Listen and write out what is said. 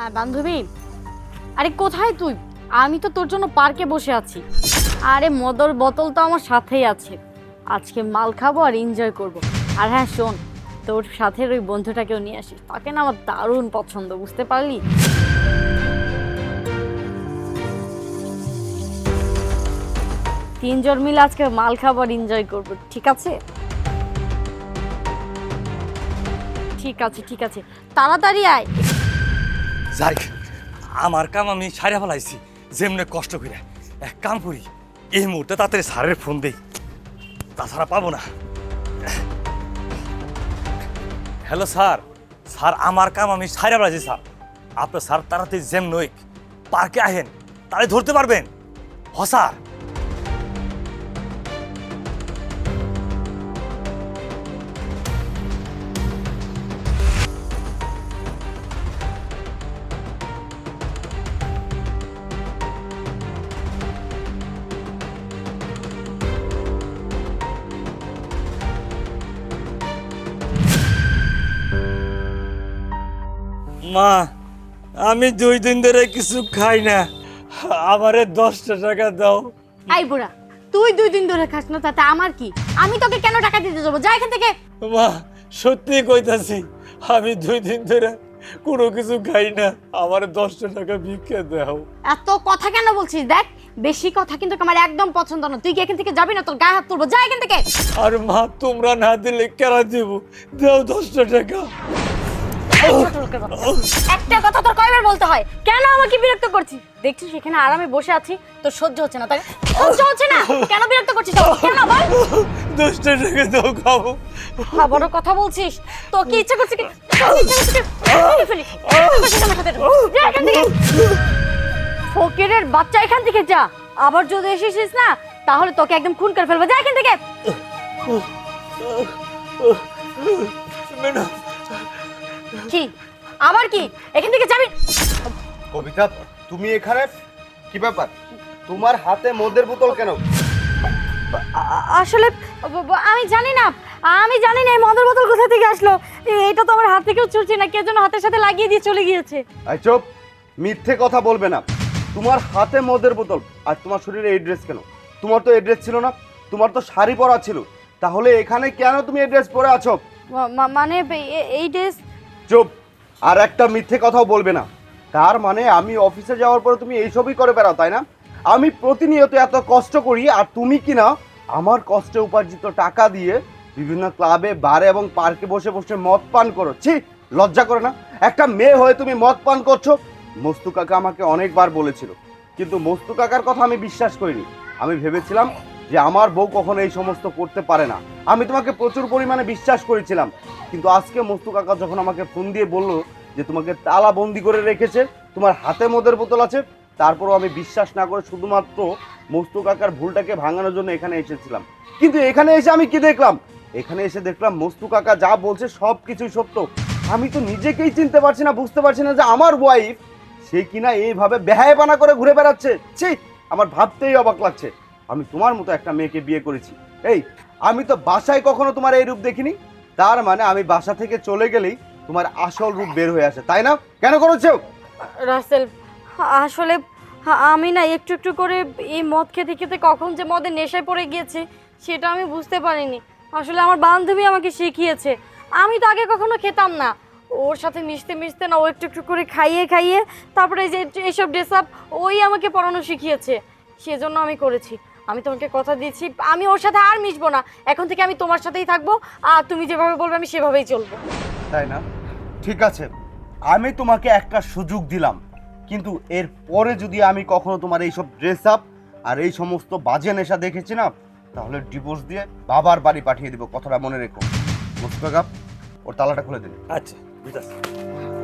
হ্যাঁ বান্ধবী। আরে, কোথায় তুই? আমি তো তোর জন্য পার্কে বসে আছি। আরে, মদর বোতল তো আমার সাথেই আছে। আজকে মাল খাব আর এনজয় করব। আর হ্যাঁ শোন, তোর সাথে ওই বন্ধুটাকেও নিয়ে আসিস তাকে না আমার দারুণ পছন্দ, বুঝতে পারলি? তিনজন মিলে আজকে মাল খাব আর এনজয় করব, ঠিক আছে? ঠিক আছে ঠিক আছে। তাড়াতাড়ি আয়। যাই, আমার কাম আমি সারিয়া ফেলাইছি, যেমনে কষ্ট করে এক কাম করি, এই মুহূর্তে তাড়াতাড়ি স্যারের ফোন দেই। তাছাড়া পাবো না। হ্যালো স্যার স্যার, আমার কাম আমি সারিয়া ফেলাইছি, স্যার। আপনার স্যার তাড়াতাড়ি যেমন পার্কে আহেন, তাহলে ধরতে পারবেন। হ, স্যার। মা আমি দুই দিন ধরে কিছু খাই না। আমারে দশটা টাকা দাও। আই বুড়া তুই দুই দিন ধরে খাস না তাতে আমার কি? আমি তোকে কেন টাকা দিতে যাব? যা এখান থেকে। মা সত্যি কইতাছি আমি দুই দিন ধরে কোনো কিছু খাই না। আমার দশটা টাকা ভিক্ষা দাও। এত কথা কেন বলছিস? দেখ বেশি কথা কিন্তু আমার একদম পছন্দ না। তুই কি এখান থেকে যাবি না? তোর গায়ে হাত তুলবো। যা এখান থেকে। আর মা তোমরা না দিলে কেনা দেবো? দাও দশটা টাকা। একটা কথা তোর কয়বার বলতে হয়? কেন আমাকে বিরক্ত করছিস? দেখছিস এখানে আরামে বসে আছি তোর সহ্য হচ্ছে না তাই সহ্য হচ্ছে না? কেন বিরক্ত করছিস? কেন বল? দশটা টাকা দাও খাব বড় কথা বলছিস। তো কি? ইচ্ছা করছে কি। ফকিরের বাচ্চা এখান থেকে যা। আবার যদি এসেছিস না তাহলে তোকে একদম খুন করে ফেলব। যা এখান থেকে। না কি? আবার কি? এখান থেকে যাবি? কবিতা তুমি এখানে? কি ব্যাপার? তোমার হাতে মদের বোতল কেন? আসলে আমি জানি না। আমি জানি না এই মদের বোতল কোথা থেকে আসলো। এটা তো আমার হাত থেকেও চলছে না। কে যেন হাতের সাথে লাগিয়ে দিয়ে চলে গিয়েছে। আই চুপ। মিথ্যে কথা বলবে না। তোমার হাতে মদের বোতল। আর তোমার শরীরে এই ড্রেস কেন? তোমার তো এই ড্রেস ছিল না। তোমার তো শাড়ি পরা ছিল। তাহলে এখানে কেন তুমি এই ড্রেস পরে আছো? মানে এই ড্রেস চুপ। আর একটা মিথ্যে কথাও বলবে না। তার মানে আমি অফিসে যাওয়ার পরে তুমি এইসবই করে বেড়াও, তাই না? আমি প্রতিনিয়ত এত কষ্ট করি, আর তুমি কি না, আমার কষ্টে উপার্জিত টাকা দিয়ে বিভিন্ন ক্লাবে, বারে এবং পার্কে বসে বসে মদ পান করো। ছি, লজ্জা করে না? একটা মেয়ে হয়ে তুমি মদ পান করছ? মস্তু কাকা আমাকে অনেকবার বলেছিল। কিন্তু মস্তু কাকার কথা আমি বিশ্বাস করিনি। আমি ভেবেছিলাম যে আমার বউ কখনো এই সমস্ত করতে পারে না। আমি তোমাকে প্রচুর পরিমাণে বিশ্বাস করেছিলাম, কিন্তু আজকে মস্তু কাকা যখন আমাকে ফোন দিয়ে বলল যে তোমাকে তালা বন্দি করে রেখেছে, তোমার হাতে মদের বোতল আছে, তারপরও আমি বিশ্বাস না করে শুধুমাত্র মস্তু কাকার ভুলটাকে ভাঙানোর জন্য এখানে এসেছিলাম। কিন্তু এখানে এসে আমি কি দেখলাম? এখানে এসে দেখলাম মস্তু কাকা যা বলছে সব কিছুই সত্য। আমি তো নিজেকেই চিনতে পারছি না, বুঝতে পারছি না যে আমার ওয়াইফ সে কিনা এইভাবে বেহায়পানা করে ঘুরে বেড়াচ্ছে। ছি, আমার ভাবতেই অবাক লাগছে। আমি তোমার মতো একটা মেয়েকে বিয়ে করেছি। এই, আমি তো বাসায় কখনো তোমার এই রূপ দেখিনি। তার মানে আমি বাসা থেকে চলে গেলেই তোমার আসল রূপ বের হয়ে আসে, তাই না? কেন করেছ? রাসেল, আসলে আমি না একটু একটু করে এই মদ খেতে খেতে কখন যে মদের নেশায় পড়ে গিয়েছে, সেটা আমি বুঝতে পারিনি। আসলে আমার বান্ধবী আমাকে শিখিয়েছে। আমি তো আগে কখনো খেতাম না। ওর সাথে মিশতে মিশতে না ও একটু একটু করে খাইয়ে খাইয়ে, তারপরে যে এইসব ড্রেস আপ ওই আমাকে পড়ানো শিখিয়েছে। সেজন্য আমি করেছি। আমি তোমাকে কথা দিয়েছি আমি ওর সাথে আর মিশবো না। এখন থেকে আমি তোমার সাথেই থাকব আর তুমি যেভাবে বলবে আমি সেভাবেই চলবো। তাই না? ঠিক আছে আমি তোমাকে একটা সুযোগ দিলাম কিন্তু এর পরে যদি আমি কখনো তোমার এইসব ড্রেস আপ আর এই সমস্ত বাজে নেশা দেখেছি না তাহলে ডিভোর্স দিয়ে বাবার বাড়ি পাঠিয়ে দিব কথাটা মনে রেখো। মুস্তাকাপ ওর তালাটা খুলে দিন। আচ্ছা বুঝতে